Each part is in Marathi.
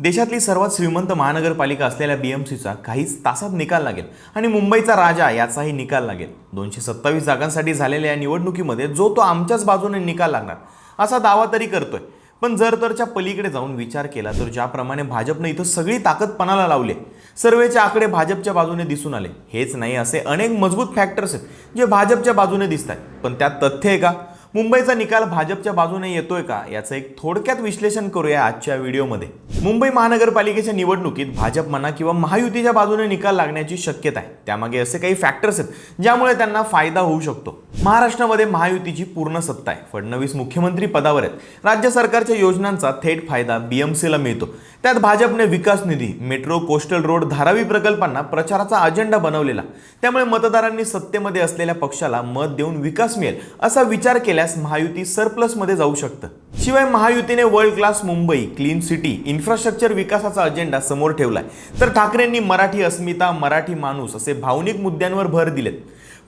देशातली सर्वात श्रीमंत महानगरपालिका असलेल्या बीएमसीचा काहीच तासात निकाल लागेल आणि मुंबईचा राजा याचाही निकाल लागेल. दोनशे सत्तावीस जागांसाठी झालेल्या या निवडणुकीमध्ये जो तो आमच्याच बाजूने निकाल लागणार असा दावा तरी करतोय. पण जर तरच्या पलीकडे जाऊन विचार केला तर ज्याप्रमाणे भाजपनं इथं सगळी ताकद पणाला लावले सर्वेचे आकडे भाजपच्या बाजूने दिसून आले. हेच नाही असे अनेक मजबूत फॅक्टर्स आहेत जे भाजपच्या बाजूने दिसत आहेत पण त्यात तथ्य आहे का? मुंबईचा निकाल भाजपच्या बाजूने येतोय का? याचं एक थोडक्यात विश्लेषण करूया आजच्या व्हिडिओमध्ये. मुंबई महानगरपालिकेच्या निवडणुकीत भाजप म्हणा किंवा महायुतीच्या बाजूने निकाल लागण्याची शक्यता आहे. त्यामागे असे काही फॅक्टर्स आहेत ज्यामुळे त्यांना फायदा होऊ शकतो. महाराष्ट्रामध्ये महायुतीची पूर्ण सत्ता आहे. फडणवीस मुख्यमंत्री पदावर आहेत. राज्य सरकारच्या योजनांचा थेट फायदा बीएमसीला मिळतो. त्यात भाजपने विकास निधी मेट्रो कोस्टल रोड धारावी प्रकल्पांना प्रचाराचा अजेंडा बनवलेला. त्यामुळे मतदारांनी सत्तेमध्ये असलेल्या पक्षाला मत देऊन विकास मिळेल असा विचार केल्यास महायुती सरप्लसमध्ये जाऊ शकतं. शिवाय महायुतीने world class Mumbai clean city infrastructure विकासाचा अजेंडा समोर ठेवलाय. तर ठाकरेंनी मराठी अस्मिता मराठी माणूस असे भावनिक मुद्द्यांवर भर दिलेत.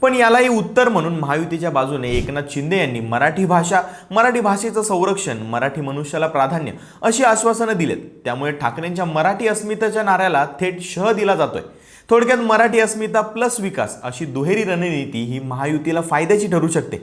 पण यालाही उत्तर म्हणून महायुतीच्या बाजूने एकनाथ शिंदे यांनी मराठी भाषा मराठी भाषेचं संरक्षण मराठी मनुष्याला प्राधान्य अशी आश्वासनं दिलेत. त्यामुळे ठाकरेंच्या मराठी अस्मितेच्या नाऱ्याला थेट शह दिला जातोय. थोडक्यात मराठी अस्मिता प्लस विकास अशी दुहेरी रणनीती ही महायुतीला फायद्याची ठरू शकते.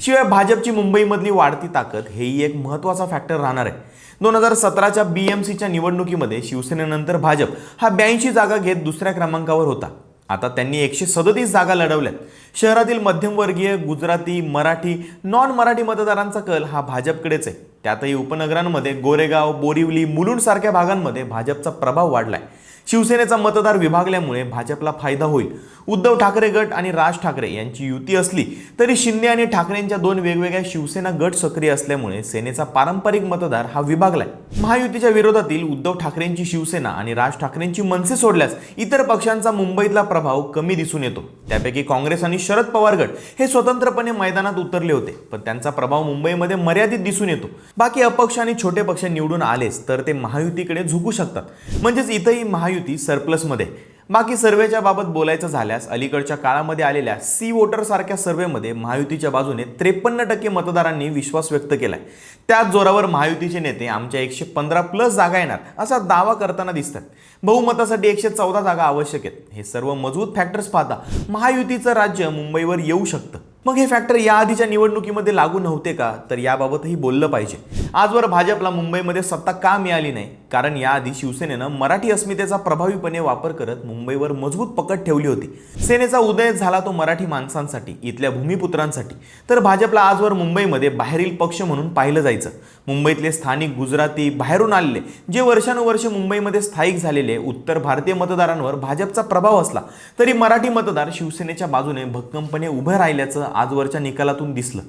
शिवाय भाजपची मुंबईमधली वाढती ताकद हेही एक महत्त्वाचा फॅक्टर राहणार आहे. दोन हजार सतराच्या बी एम सीच्या निवडणुकीमध्ये शिवसेनेनंतर भाजप हा ब्याऐंशी जागा घेत दुसऱ्या क्रमांकावर होता. आता त्यांनी एकशे सदतीस जागा लढवल्यात. शहरातील मध्यमवर्गीय गुजराती मराठी नॉन मराठी मतदारांचा कल हा भाजपकडेच आहे. त्यातही उपनगरांमध्ये गोरेगाव बोरिवली मुलुंडसारख्या भागांमध्ये भाजपचा प्रभाव वाढलाय. शिवसेनेचा मतदार विभागल्यामुळे भाजपला फायदा होईल. उद्धव ठाकरे गट आणि राज ठाकरे यांची युती असली तरी शिंदे आणि ठाकरेंच्या दोन वेगवेगळ्या शिवसेना गट सक्रिय असल्यामुळे सेनेचा पारंपरिक मतदार हा विभागलाय. महायुतीच्या विरोधातील उद्धव ठाकरेंची शिवसेना आणि राज ठाकरेंची मनसे सोडल्यास इतर पक्षांचा मुंबईतला प्रभाव कमी दिसून येतो. त्यापैकी काँग्रेस आणि शरद पवार गट हे स्वतंत्रपणे मैदानात उतरले होते पण त्यांचा प्रभाव मुंबईमध्ये मर्यादित दिसून येतो. बाकी अपक्ष आणि छोटे पक्ष निवडून आलेच तर ते महायुतीकडे झुकू शकतात. म्हणजेच इथंही महायुती सरप्लसमध्ये बाकी सर्वेच्या बाबत बोलायचं झाल्यास अलीकडच्या काळामध्ये आलेल्या सी वोटर सारख्या सर्वेमध्ये महायुतीच्या बाजूने त्रेपन्न टक्के मतदारांनी विश्वास व्यक्त केलाय. त्याच जोरावर महायुतीचे नेते आमच्या एकशे पंधरा प्लस जागा येणार असा दावा करताना दिसतात. बहुमतासाठी एकशे चौदा जागा आवश्यक आहेत. हे सर्व मजबूत फॅक्टर्स पाहता महायुतीचं राज्य मुंबईवर येऊ शकतं. मग हे फॅक्टर या आधीच्या निवडणुकीमध्ये लागू नव्हते का? तर याबाबतही बोललं पाहिजे. आजवर भाजपला मुंबईमध्ये सत्ता का मिळाली नाही? कारण याआधी शिवसेनेनं मराठी अस्मितेचा प्रभावीपणे वापर करत मुंबईवर मजबूत पकड ठेवली होती. सेनेचा उदय झाला तो मराठी माणसांसाठी इथल्या भूमिपुत्रांसाठी. तर भाजपला आजवर मुंबईमध्ये बाहेरील पक्ष म्हणून पाहिलं जायचं. मुंबईतले स्थानिक गुजराती बाहेरून आलेले जे वर्षानुवर्ष मुंबईमध्ये स्थायिक झालेले उत्तर भारतीय मतदारांवर भाजपचा प्रभाव असला तरी मराठी मतदार शिवसेनेच्या बाजूने भक्कमपणे उभं राहिल्याचं आजवरच्या निकालातून दिसलं.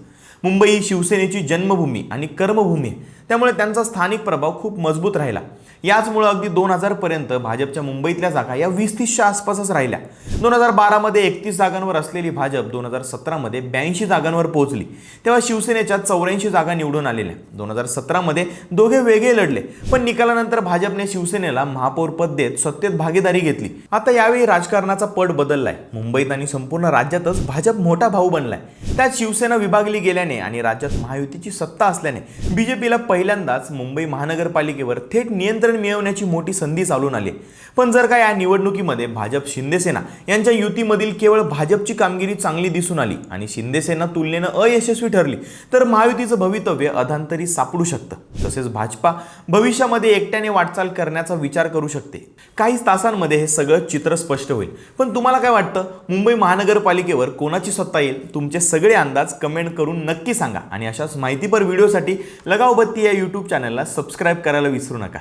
मुंबई शिवसेनेची जन्मभूमी आणि कर्मभूमी. त्यामुळे त्यांचा स्थानिक प्रभाव खूप मजबूत राहिला. याचमुळे अगदी दोन हजारपर्यंत भाजपच्या मुंबईतल्या जागा या वीस तीसच्या आसपासच राहिल्या. दोन हजार बारामध्ये एकतीस जागांवर असलेली भाजप दोन हजार सतरामध्ये ब्याऐंशी जागांवर पोहोचली. तेव्हा शिवसेनेच्या चौऱ्याऐंशी जागा निवडून आलेल्या. दोन हजार सतरामध्ये दोघे वेगळे लढले. पण निकालानंतर भाजपने शिवसेनेला महापौरपद देत सत्तेत भागीदारी घेतली. आता यावेळी राजकारणाचा पट बदललाय. मुंबईत आणि संपूर्ण राज्यातच भाजप मोठा भाऊ बनलाय. त्यात शिवसेना विभागली गेल्याने असल्याने आणि राज्यात महायुतीची सत्ता असल्याने बी जे पीला पहिल्यांदाच मुंबई महानगरपालिकेवर थेट नियंत्रण मिळवण्याची मोठी संधी चालून आली. पण जर का या निवडणुकीमध्ये भाजप शिंदेसेना यांच्या युतीमधील केवळ भाजपची कामगिरी चांगली दिसून आली आणि शिंदेसेना तुलनेनं अयशस्वी ठरली तर महायुतीचं भवितव्य अधांतरी सापडू शकतं. तसेच भाजपा भविष्यामध्ये एकट्याने वाटचाल करण्याचा विचार करू शकते. काहीच तासांमध्ये हे सगळं चित्र स्पष्ट होईल. पण तुम्हाला काय वाटतं? मुंबई महानगरपालिकेवर कोणाची सत्ता येईल? तुमचे सगळे अंदाज कमेंट करून नक्की नक्की सांगा. आणि अशाच माहितीपर व्हिडिओसाठी लगावबत्ती या यूट्यूब चॅनलला सबस्क्राईब करायला विसरू नका.